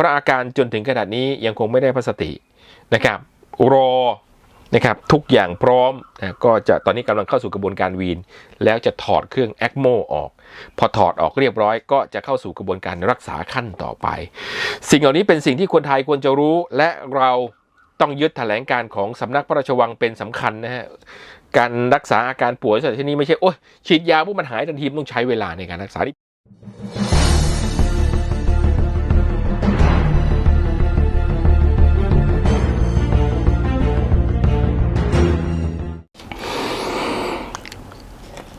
พระอาการจนถึงขนาดนี้ยังคงไม่ได้พระสตินะครับ รอนะครับทุกอย่างพร้อมนะก็จะตอนนี้กำลังเข้าสู่กระบวนการวีน แล้วจะถอดเครื่องแอคโมออก พอถอดออกเรียบร้อย ก็จะเข้าสู่กระบวนการรักษาขั้นต่อไป สิ่งเหล่านี้เป็นสิ่งที่คนไทยควรจะรู้และเราต้องยึดแถลงการของสำนักพระราชวังเป็นสำคัญนะฮะการรักษาอาการป่วยสัตว์ชนิดนี้ไม่ใช่โอ้ยฉีดยาปุ๊บมันหายทันทีมต้องใช้เวลาในการรักษา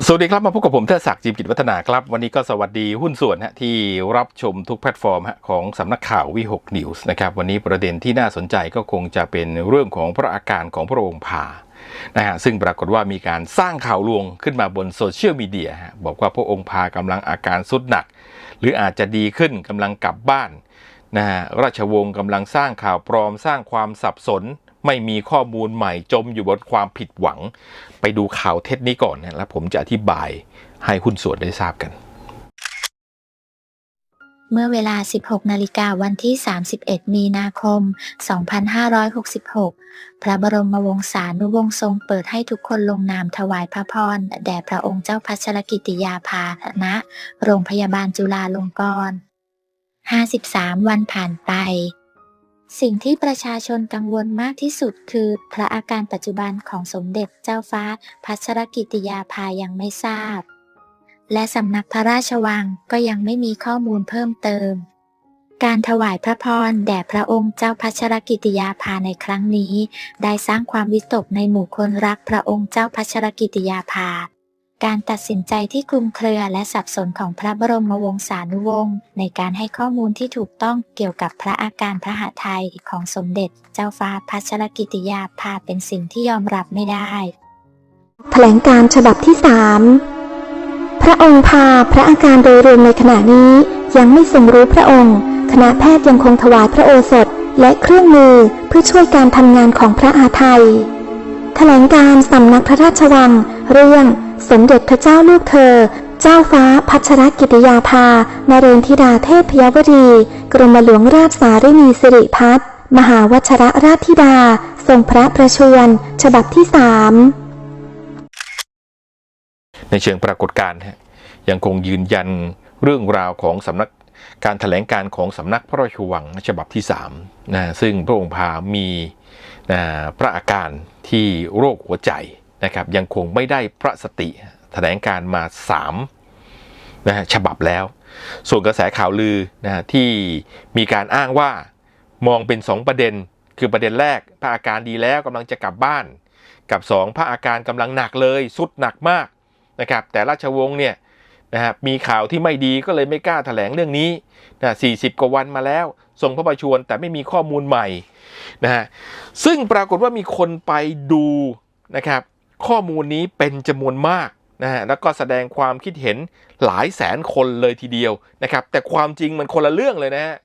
สวัสดีครับ มาพบกับผมเทดศักดิ์จิมกิจวัฒนาครับ วันนี้ก็สวัสดีหุ้นส่วนฮะที่รับชมทุกแพลตฟอร์มฮะของสำนักข่าววิหกนิวส์นะครับวันนี้ประเด็นที่น่าสนใจก็คงจะเป็นเรื่องของพระอาการของพระองค์พานะฮะซึ่งปรากฏว่ามีการสร้างข่าวลวงขึ้นมาบนโซเชียลมีเดียบอกว่าพระองค์พากำลังอาการสุดหนัก หรืออาจจะดีขึ้นกำลังกลับบ้านนะฮะราชวงศ์กำลังสร้างข่าวปลอมสร้างความสับสน ไม่มีข้อมูลใหม่จมอยู่บนความผิดหวัง ไปดูข่าวเท็จนี้ก่อนนะแล้วผมจะอธิบายให้หุ้นส่วนได้ทราบกัน เมื่อเวลา 16 นาฬิกาวันที่ 31 มีนาคม 2566 พระบรมวงศานุวงศ์ทรงเปิดให้ทุกคนลงนามถวายพระพรแด่พระองค์เจ้าพัชรกิติยาภาณะโรงพยาบาลจุฬาลงกรณ์53 วันผ่านไป สิ่งที่ประชาชนกังวลมากที่สุดคือพระอาการปัจจุบันของสมเด็จเจ้าฟ้าพัชรกิติยาภายังไม่ทราบ และสำนักพระราชวังก็ยังไม่มีข้อมูลเพิ่มเติม การถวายพระพรแด่พระองค์เจ้าพัชรกิติยาภาในครั้งนี้ ได้สร้างความวิตกในหมู่คนรักพระองค์เจ้าพัชรกิติยาภา การตัดสินใจที่คลุมเครือและสับสนของพระบรมวงศานุวงศ์ในการให้ข้อมูลที่ถูกต้องเกี่ยวกับพระอาการพระหทัยของสมเด็จ เจ้าฟ้าพัชรกิติยาภาเป็นสิ่งที่ยอมรับไม่ได้ แถลงการฉบับที่3พระองค์พาพระอาการโดยรวมในขณะนี้ยังไม่ทรงรู้พระองค์ คณะแพทย์ยังคงถวายพระโอสถและเครื่องมือเพื่อช่วยการทำงานของพระอาไทยแถลงการสำนักพระราชวัง เรื่อง สมเด็จพระเจ้าลูกเธอ เจ้าฟ้าพัชรกิติยาภา นเรนธิดาเทพยวดี กรมหลวงราชสารินีสิริพัฒน์มหาวชรราชธิดา ทรงพระประชวร ฉบับที่สามในเชิงปรากฏการณ์ยังคงยืนยันเรื่องราวของสำนักการแถลงการของสำนักพระราชวังฉบับที่3นะซึ่งพระองค์พามีนะพระอาการที่โรคหัวใจ นะครับยังคงไม่ได้พระสติแถลงการมา3นะฮะฉบับแล้ว ส่วนกระแสข่าวลือนะฮะที่มีการอ้างว่ามองเป็น 2 ประเด็น คือประเด็นแรกพระอาการดีแล้วกำลังจะกลับบ้าน กับ 2 พระอาการกำลังหนักเลยสุดหนักมากนะครับแต่ราชวงศ์เนี่ยนะฮะมีข่าวที่ไม่ดีก็เลยไม่กล้าแถลงเรื่องนี้นะ40 กว่าวันมาแล้วส่งพระประชวรแต่ไม่มีข้อมูลใหม่นะฮะซึ่งปรากฏว่ามีคนไปดูนะครับ ข้อมูลนี้เป็นจำนวนมากนะฮะแล้วก็แสดงความคิดเห็นหลายแสนคนเลยทีเดียวนะครับ แต่ความจริงมันคนละเรื่องเลยนะฮะ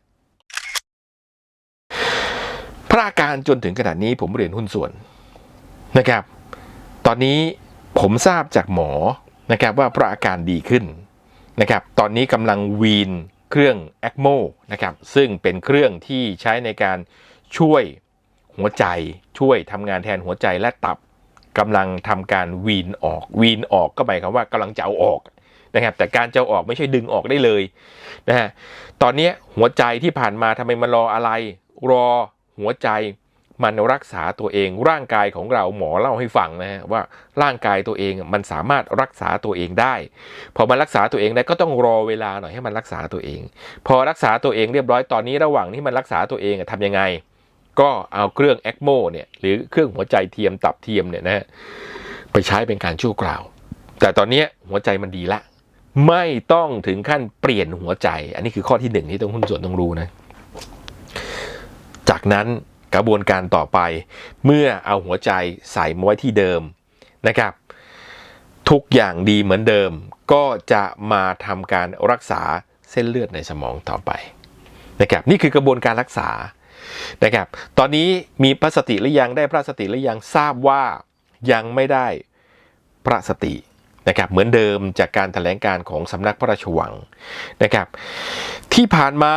พระอาการจนถึงขนาดนี้ผมเรียนหุ้นส่วนนะครับ ตอนนี้ผมทราบจากหมอนะครับว่าพระอาการดีขึ้นนะครับ ตอนนี้กำลังวีนเครื่อง e c m o นะครับซึ่งเป็นเครื่องที่ใช้ในการช่วยหัวใจช่วยทำงานแทนหัวใจและตับ กำลังทำการวีนออก วีนออกก็หมายความว่ากำลังจะเอาออกนะครับ แต่การจะเอาออกไม่ใช่ดึงออกได้เลยนะฮะตอนนี้หัวใจที่ผ่านมาทำไมมันรออะไร รอหัวใจมันรักษาตัวเองร่างกายของเราหมอเล่าให้ฟังนะฮะว่าร่างกายตัวเองมันสามารถรักษาตัวเองได้ พอมันรักษาตัวเองได้ก็ต้องรอเวลาหน่อยให้มันรักษาตัวเอง พอรักษาตัวเองเรียบร้อยตอนนี้ระหว่างที่มันรักษาตัวเองทำยังไง ก็เอาเครื่องแอคโมเนี่ยหรือเครื่องหัวใจเทียมตับเทียมเนี่ยนะไปใช้เป็นการชั่วคราว แต่ตอนนี้หัวใจมันดีละ ไม่ต้องถึงขั้นเปลี่ยนหัวใจ อันนี้คือข้อที่หนึ่งที่ต้องหุ้นส่วนต้องรู้นะ จากนั้นกระบวนการต่อไปเมื่อเอาหัวใจใส่มาไว้ที่เดิมนะครับ ทุกอย่างดีเหมือนเดิม ก็จะมาทำการรักษาเส้นเลือดในสมองต่อไปนะครับนี่คือกระบวนการรักษา นะครับ ตอนนี้มีพระสติหรือยังได้พระสติหรือยังทราบว่ายังไม่ได้พระสตินะครับเหมือนเดิมจากการแถลงการของสำนักพระราชวังนะครับ ที่ผ่านมา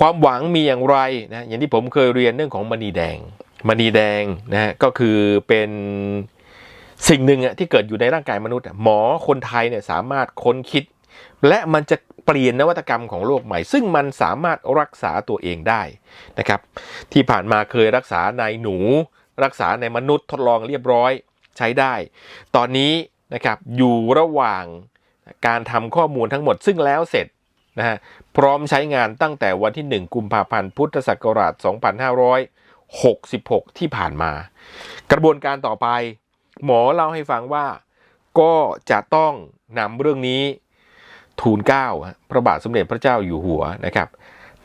ความหวังมีอย่างไรนะอย่างที่ผมเคยเรียนเรื่องของมณีแดงมณีแดงนะฮะก็คือเป็นสิ่งหนึ่งอะที่เกิดอยู่ในร่างกายมนุษย์หมอคนไทยเนี่ยสามารถค้นคิด และมันจะ เปลี่ยนนวัตกรรมของโลกใหม่ ซึ่งมันสามารถรักษาตัวเองได้นะครับ ที่ผ่านมาเคยรักษาในหนู รักษาในมนุษย์ทดลองเรียบร้อยใช้ได้ ตอนนี้นะครับอยู่ระหว่างการทำข้อมูลทั้งหมดซึ่งแล้วเสร็จนะฮะพร้อมใช้งานตั้งแต่วันที่ 1 กุมภาพันธ์พุทธศักราช 2566 ที่ผ่านมา กระบวนการต่อไป หมอเล่าให้ฟังว่าก็จะต้องนำเรื่องนี้ ทูลเก้าพระบาทสมเด็จพระเจ้าอยู่หัวนะครับ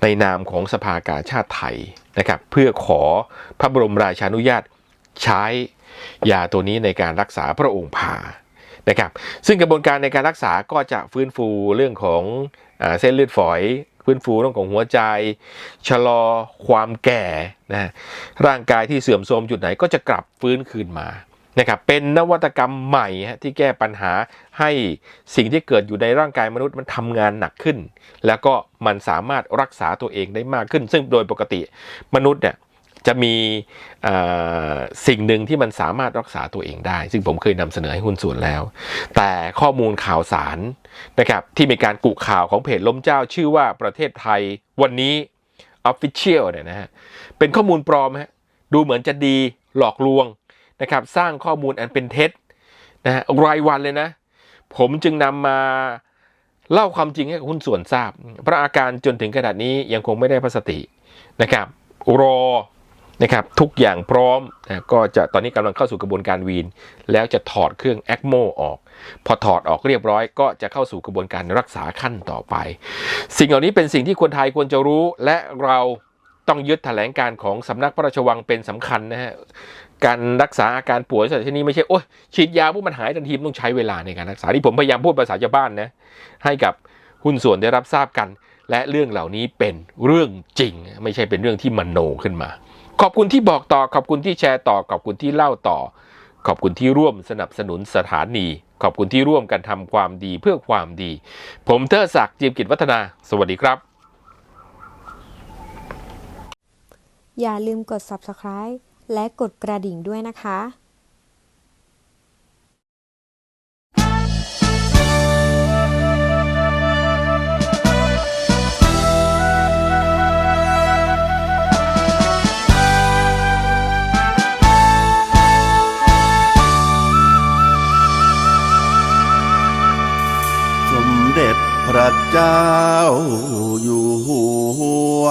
ในนามของสภากาชาติไทยนะครับ เพื่อขอพระบรมราชานุญาตใช้ยาตัวนี้ในการรักษาพระองค์ผ่านะครับซึ่งกระบวนการในการรักษาก็จะฟื้นฟูเรื่องของอเส้นเลือดฝอย ฟื้นฟูเรื่องของหัวใจ ชะลอความแก่นะร่างกายที่เสื่อมโทรมจุดไหนก็จะกลับฟื้นคืนมา นะครับเป็นนวัตกรรมใหม่ที่แก้ปัญหาให้สิ่งที่เกิดอยู่ในร่างกายมนุษย์มันทำงานหนักขึ้น แล้วก็มันสามารถรักษาตัวเองได้มากขึ้น ซึ่งโดยปกติมนุษย์เนี่ยจะมีสิ่งหนึ่งที่มันสามารถรักษาตัวเองได้ ซึ่งผมเคยนำเสนอให้หุ้นส่วนแล้ว แต่ข้อมูลข่าวสารนะครับที่มีการกุข่าวของเพจล้มเจ้าชื่อว่าประเทศไทยวันนี้ Official เนี่ยนะฮะเป็นข้อมูลปลอมฮะดูเหมือนจะดีหลอกลวง นะครับสร้างข้อมูลอันเป็นเท็จนะฮะรายวันเลยนะ ผมจึงนำมาเล่าความจริงให้กับหุ้นส่วนทราบ พระอาการจนถึงขนาดนี้ยังคงไม่ได้พระสตินะครับ รอนะครับทุกอย่างพร้อมนะก็จะตอนนี้กำลังเข้าสู่กระบวนการวีน แล้วจะถอดเครื่องแอคโมออก พอถอดออกเรียบร้อย ก็จะเข้าสู่กระบวนการรักษาขั้นต่อไป สิ่งเหล่านี้เป็นสิ่งที่คนไทยควรจะรู้และเรา ต้องยึดแถลงการของสำนักพระราชวังเป็นสำคัญนะฮะการรักษาอาการป่วยสัตว์ชนิดนี้ไม่ใช่โอ้ยฉีดยาปุ๊บมันหายทันทีมต้องใช้เวลาในการรักษาที่ผมพยายามพูดภาษาชาวบ้านนะให้กับหุ้นส่วนได้รับทราบกัน และเรื่องเหล่านี้เป็นเรื่องจริง ไม่ใช่เป็นเรื่องที่มโนขึ้นมา ขอบคุณที่บอกต่อขอบคุณที่แชร์ต่อขอบคุณที่เล่าต่อ ขอบคุณที่ร่วมสนับสนุนสถานี ขอบคุณที่ร่วมกันทำความดีเพื่อความดี ผมเทอศักดิ์จีมกิจวัฒนา สวัสดีครับ อย่าลืมกด subscribe และกดกระดิ่งด้วยนะคะสมเด็จพระเจ้าอยู่หัว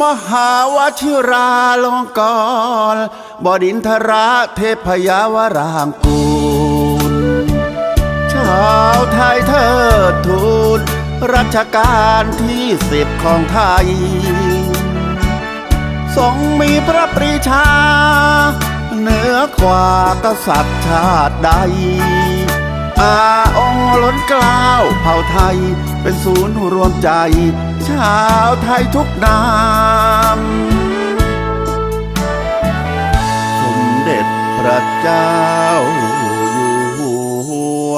มหาวชิราลงกรบดินทราเทพยาวรางกูลชาวไทยเทิดทูนรัชกาลที่สิบของไทย ทรงมีพระปรีชา เหนือกว่ากษัตริย์ชาติใด อาองค์ล้นเกล้าวเผ่าไทยเป็นศูนย์รวมใจ ชาวไทยทุกนามสมเด็จพระเจ้าอยู่หัว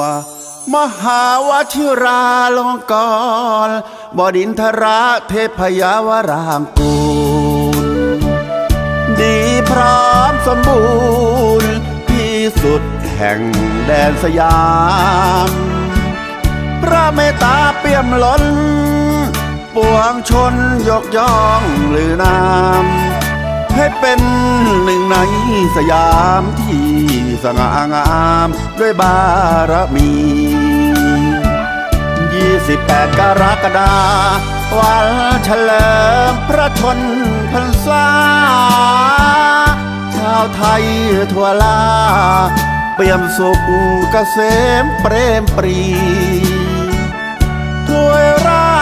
มหาวชิราลงกรณ์บดินทราเทพยาวรางกูล ดีพร้อมสมบูรณ์ที่สุดแห่งแดนสยาม พระเมตตาเปี่ยมล้น ปวงชนยกย่องลือนามให้เป็นหนึ่งในสยามที่สง่างาม ด้วยบารมี 28 กรกฎาวันเฉลิมพระชนพรรษา ชาวไทยทั่วลา เปี่ยมสุขเกษมเปรมปรีถ้วย